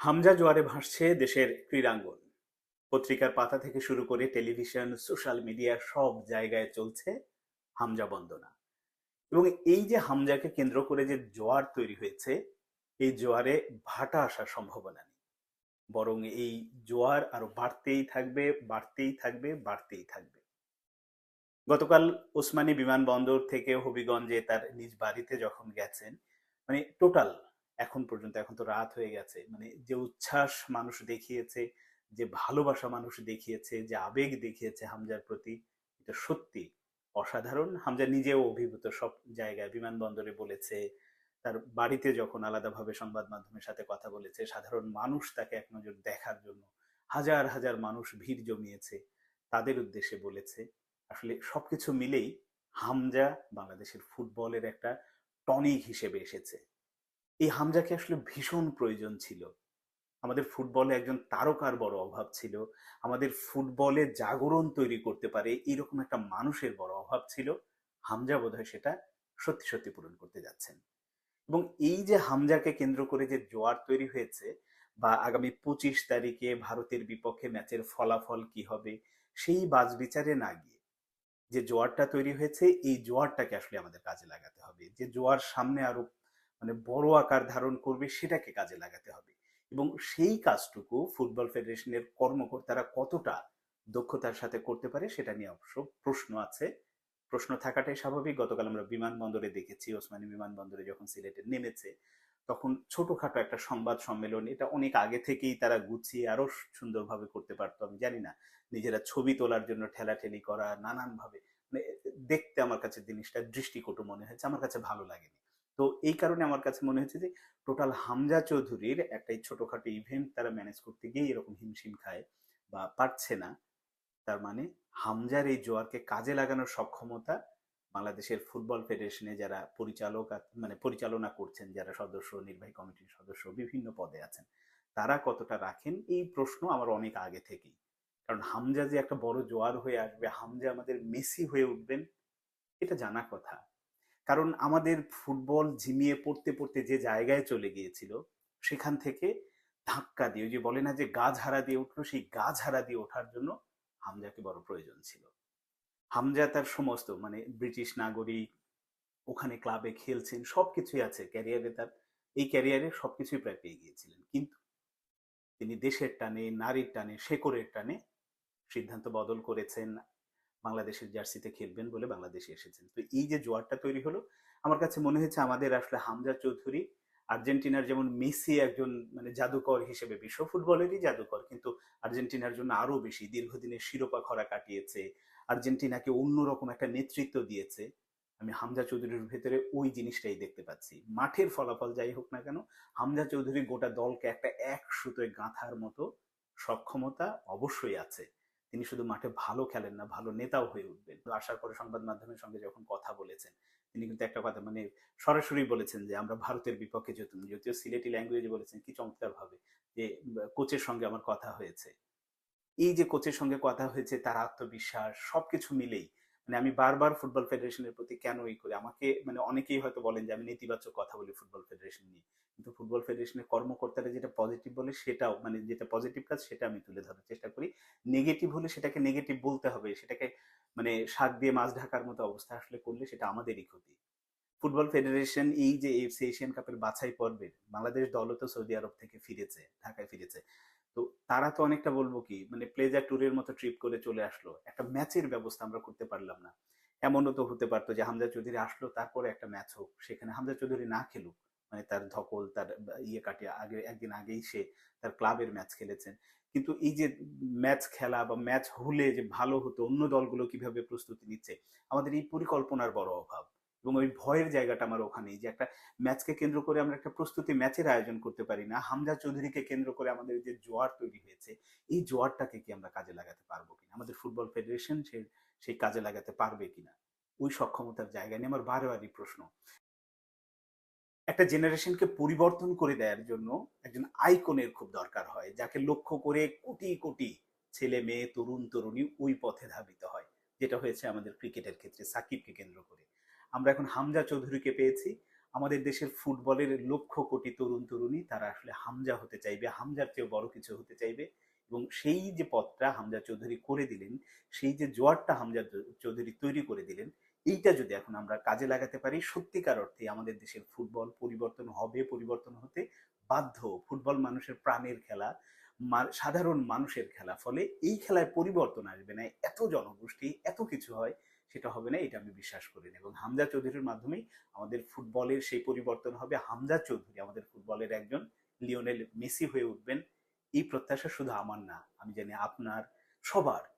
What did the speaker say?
হামজা জোয়ারে ভাসছে দেশের ক্রীড়াঙ্গন। পত্রিকার পাতা থেকে শুরু করে টেলিভিশন, সোশ্যাল মিডিয়া সব জায়গায় চলছে হামজা বন্দনা। এবং এই যে হামজাকে কেন্দ্র করে যে জোয়ার তৈরি হয়েছে, এই জোয়ারে ভাটা আসার সম্ভাবনা নেই। বরং এই জোয়ার আরও বাড়তেই থাকবে বাড়তেই থাকবে বাড়তেই থাকবে। গতকাল ওসমানী বিমানবন্দর থেকে হবিগঞ্জে তার নিজ বাড়িতে যখন গেছেন মানে টোটাল এখন পর্যন্ত, এখন তো রাত হয়ে গেছে। মানে যে উচ্ছ্বাস মানুষ দেখিয়েছে, যে ভালোবাসা মানুষ দেখিয়েছে, যে আবেগ দেখিয়েছে হামজার প্রতি, এটা সত্যি। অসাধারণ। হামজা নিজেও অভিভূত সব জায়গায়, বিমানবন্দরে বলেছে, তার বাড়িতে যখন আলাদাভাবে সংবাদ মাধ্যমের সাথে কথা বলেছে, সাধারণ মানুষ তাকে এক নজর দেখার জন্য হাজার হাজার মানুষ ভিড় জমিয়েছে, তাদের উদ্দেশ্যে বলেছে। আসলে সবকিছু মিলেই হামজা বাংলাদেশের ফুটবলের একটা টনিক হিসেবে এসেছে। এই হামজাকে আসলে ভীষণ প্রয়োজন ছিল। আমাদের ফুটবলে একজন তারকার বড় অভাব ছিল। আমাদের ফুটবলে জাগরণ তৈরি করতে পারে এরকম একটা মানুষের বড় অভাব ছিল। হামজা বোধহয় সেটা সত্যি সত্যি পূরণ করতে যাচ্ছেন। এবং এই যে হামজাকে কেন্দ্র করে যে জোয়ার তৈরি হয়েছে বা আগামী পঁচিশ তারিখে ভারতের বিপক্ষে ম্যাচের ফলাফল কি হবে, সেই বাজ বিচারে না গিয়ে যে জোয়ারটা তৈরি হয়েছে, এই জোয়ারটাকে আসলে আমাদের কাজে লাগাতে হবে। যে জোয়ার সামনে আরও মানে বড় আকার ধারণ করবে সেটাকে কাজে লাগাতে হবে। এবং সেই কাজটুকু ফুটবল ফেডারেশনের কর্মকর্তারা কতটা দক্ষতার সাথে করতে পারে সেটা নিয়ে অবশ্য প্রশ্ন আছে। প্রশ্ন থাকাটাই স্বাভাবিক। গতকাল আমরা বিমানবন্দরে দেখেছি, ওসমানী বিমানবন্দরে যখন সিলেটে নেমেছে, তখন ছোটখাটো একটা সংবাদ সম্মেলন, এটা অনেক আগে থেকেই তারা গুছিয়ে আরও সুন্দরভাবে করতে পারতো, আমি জানি না। নিজেরা ছবি তোলার জন্য ঠেলাঠেলি করা, নানানভাবে মানে দেখতে আমার কাছে জিনিসটা দৃষ্টিকটু মনে হয়েছে, আমার কাছে ভালো লাগেনি। তো এই কারণে আমার কাছে মনে হয়েছে যে, টোটাল হামজা চৌধুরীর একটা ছোটখাটো ইভেন্ট তারা ম্যানেজ করতে গিয়ে এরকম হিমশিম খায় বা পারছে না। তার মানে হামজার এই জোয়ারকে কাজে লাগানোর সক্ষমতা বাংলাদেশের ফুটবল ফেডারেশনে যারা পরিচালক মানে পরিচালনা করছেন, যারা সদস্য, নির্বাহী কমিটির সদস্য, বিভিন্ন পদে আছেন, তারা কতটা রাখেন? এই প্রশ্ন আমার অনেক আগে থেকেই। কারণ হামজা যে একটা বড় জোয়ার হয়ে আসবে, হামজা আমাদের মেসি হয়ে উঠবেন, এটা জানা কথা। কারণ আমাদের ফুটবল ঝিমিয়ে পড়তে পড়তে যে জায়গায় চলে গিয়েছিল, সেখান থেকে ধাক্কা দিয়ে যে বলে না যে গাছ হারা দিয়ে উঠল, সেই গাছ হারা দিয়ে ওঠার জন্য হামজাকে বড় প্রয়োজন ছিল। হামজা তার সমস্ত মানে ব্রিটিশ নাগরিক, ওখানে ক্লাবে খেলছেন, সবকিছুই আছে। ক্যারিয়ারে তার, এই ক্যারিয়ারে সবকিছুই প্রায় পেয়ে গিয়েছিলেন। কিন্তু তিনি দেশের টানে, নারীর টানে, শেকড়ের টানে সিদ্ধান্ত বদল করেছেন। বাংলাদেশের জার্সিতে খেলবেন বলে বাংলাদেশে এসেছেন। তো এই যে জোয়ারটা তৈরি হলো, আমার কাছে মনে হয়েছে আমাদের আসলে হামজা চৌধুরী, আর্জেন্টিনার যেমন মেসি একজন মানে জাদুকর হিসেবে বিশ্ব ফুটবলেরই জাদুকর, কিন্তু আর্জেন্টিনার জন্য আরও বেশি দীর্ঘদিনের শিরোপা খরা কাটিয়েছে, আর্জেন্টিনাকে অন্যরকম একটা নেতৃত্ব দিয়েছে। আমি হামজা চৌধুরীর ভেতরে ওই জিনিসটাই দেখতে পাচ্ছি। মাঠের ফলাফল যাই হোক না কেন, হামজা চৌধুরী গোটা দলকে একটা এক সুতোয় গাঁথার মতো সক্ষমতা অবশ্যই আছে। তিনি শুধু মাঠে ভালো খেলেন না, ভালো নেতাও হয়ে উঠবেন। আসার পরে সংবাদ মাধ্যমের সঙ্গে যখন কথা বলেছেন, তিনি কিন্তু একটা কথা মানে সরাসরি বলেছেন যে, আমরা ভারতের বিপক্ষে যেতুম যদিও সিলেটি ল্যাঙ্গুয়েজে বলেছেন, কি চমৎকার ভাবে যে, কোচের সঙ্গে আমার কথা হয়েছে। এই যে কোচের সঙ্গে কথা হয়েছে, তার আত্মবিশ্বাস, সবকিছু মিলেই মানে আমি বারবার ফুটবল ফেডারেশনের প্রতি কেন ই করি? আমাকে মানে অনেকেই হয়তো বলেন যে, আমি নেতিবাচক কথা বলি ফুটবল ফেডারেশন নিয়ে। কিন্তু ফুটবল ফেডারেশনের কর্মকর্তারা যেটা পজিটিভ বলে সেটাও মানে যেটা পজিটিভ কাজ সেটা আমি তুলে ধরার চেষ্টা করি। নেগেটিভ হলে সেটাকে নেগেটিভ বলতে হবে, সেটাকে মানে শাক দিয়ে মাছ ঢাকার মতো অবস্থা আসলে করলে সেটা আমাদেরই ক্ষতি। ফুটবল ফেডারেশন এই যে এফসি এশিয়ান কাপের বাছাই পর্বের বাংলাদেশ দলও তো সৌদি আরব থেকে ফিরেছে, ঢাকায় ফিরেছে। তো তারা তো অনেকটা বলব কি মানে প্লেজার ট্যুরের মতো ট্রিপ করে চলে আসলো। একটা ম্যাচের ব্যবস্থা আমরা করতে পারলাম না। এমনও তো হতে পারতো যে হামজা চৌধুরী আসলো, তারপরে একটা ম্যাচ হোক, সেখানে হামজা চৌধুরী না খেলুক। মানে তার ধকল, তার ইয়ে কাটিয়ে আগে, একদিন আগেই সে তার ক্লাবের ম্যাচ খেলেছেন। কিন্তু এই যে ম্যাচ খেলা বা ম্যাচ হলে যে ভালো হতো, অন্য দলগুলো কীভাবে প্রস্তুতি নিচ্ছে, আমাদের এই পরিকল্পনার বড় অভাব। এবং ওই ভয়ের জায়গাটা আমার ওখানেই যে একটা ম্যাচকে কেন্দ্র করে আমরা একটা প্রস্তুতি ম্যাচের আয়োজন করতে পারি না, হামজা চৌধুরীকে কেন্দ্র করে আমাদের যে জোয়ার তৈরি হয়েছে, এই জোয়ারটাকে কি আমরা কাজে লাগাতে পারব কিনা? আমাদের ফুটবল ফেডারেশন সে, সেই কাজে লাগাতে পারবে কিনা? ওই সক্ষমতার জায়গা নিয়ে আমার বারবারই প্রশ্ন। একটা জেনারেশনকে পরিবর্তন করে দেওয়ার জন্য একজন আইকনের খুব দরকার হয়, যাকে লক্ষ্য করে কোটি কোটি ছেলে মেয়ে, তরুণ তরুণী ওই পথে ধাবিত হয়, যেটা হয়েছে আমাদের ক্রিকেটের ক্ষেত্রে, সাকিবকে কেন্দ্র করে। আমরা এখন হামজা চৌধুরীকে পেয়েছি। আমাদের দেশের ফুটবলের লক্ষ কোটি তরুণ তরুণী, তারা আসলে হামজা হতে চাইবে, হামজার চেয়েও বড় কিছু হতে চাইবে এবং সেই যে পথটা হামজা চৌধুরী করে দিলেন, সেই যে জোয়ারটা হামজা চৌধুরী তৈরি করে দিলেন এইটা যদি এখন আমরা কাজে লাগাতে পারি, সত্যিকার অর্থে আমাদের দেশের ফুটবল পরিবর্তন হবে, পরিবর্তন হতে বাধ্য ফুটবল মানুষের প্রাণের খেলা সাধারণ মানুষের খেলা, ফলে এই খেলায় পরিবর্তন আসবে না, এত জনগোষ্ঠী, এত কিছু হয়, সেটা হবে না, এটা আমি বিশ্বাস করি না। এবং হামজা চৌধুরীর মাধ্যমেই আমাদের ফুটবলের সেই পরিবর্তন হবে। হামজা চৌধুরী আমাদের ফুটবলের একজন লিওনেল মেসি হয়ে উঠবেন, এই প্রত্যাশা শুধু আমার না, আমি জানি আপনার, সবার